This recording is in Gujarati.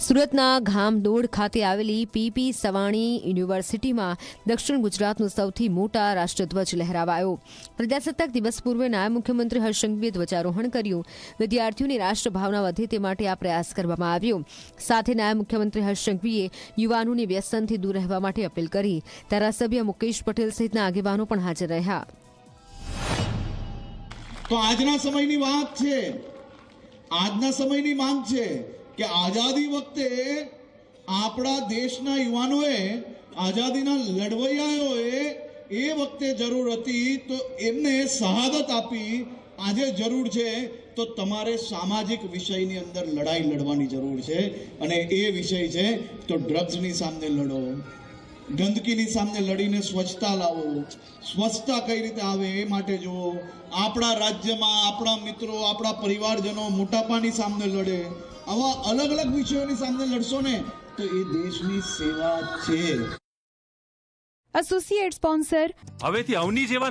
સુરતના ઘામદોડ ખાતે આવેલી પીપી સવાણી યુનિવર્સિટીમાં દક્ષિણ ગુજરાતનો સૌથી મોટા રાષ્ટ્રધ્વજ લહેરાવાયો. પ્રજાસત્તાક દિવસ પૂર્વે નાયબ મુખ્યમંત્રી હર્ષ સંઘવીએ ધ્વજારોહણ કર્યું. વિદ્યાર્થીઓની રાષ્ટ્રભાવના વધે તે માટે આ પ્રયાસ કરવામાં આવ્યો. સાથે નાયબ મુખ્યમંત્રી હર્ષસંઘવીએ યુવાનોને વ્યસનથી દૂર રહેવા માટે અપીલ કરી. ધારાસભ્ય મુકેશ પટેલ સહિતના આગેવાનો પણ હાજર રહ્યા. તો આજના સમયની વાત છે. આજના સમયની માંગ છે. કે આઝાદી વખતે આપણા દેશના યુવાનોએ આઝાદીના લડવૈયાઓએ એ વખતે જરૂર હતી તો એમને શહાદત આપી. આજે જરૂર છે તો તમારે સામાજિક વિષયની અંદર લડાઈ લડવાની જરૂર છે. અને એ વિષય છે તો ડ્રગ્સની સામે લડો. ગંદકીની સામે લડીને સ્વચ્છતા લાવો. સ્વચ્છતા કઈ રીતે આવે એ માટે જુઓ. આપણા રાજ્યમાં આપણા મિત્રો આપણા પરિવારજનો મોટાપાની સામે લડે. આવા અલગ અલગ વિષયોની સામે લડશો ને તો એ દેશની સેવા છે. એસોસિએટ સ્પોન્સર હવેથી અવની જેવા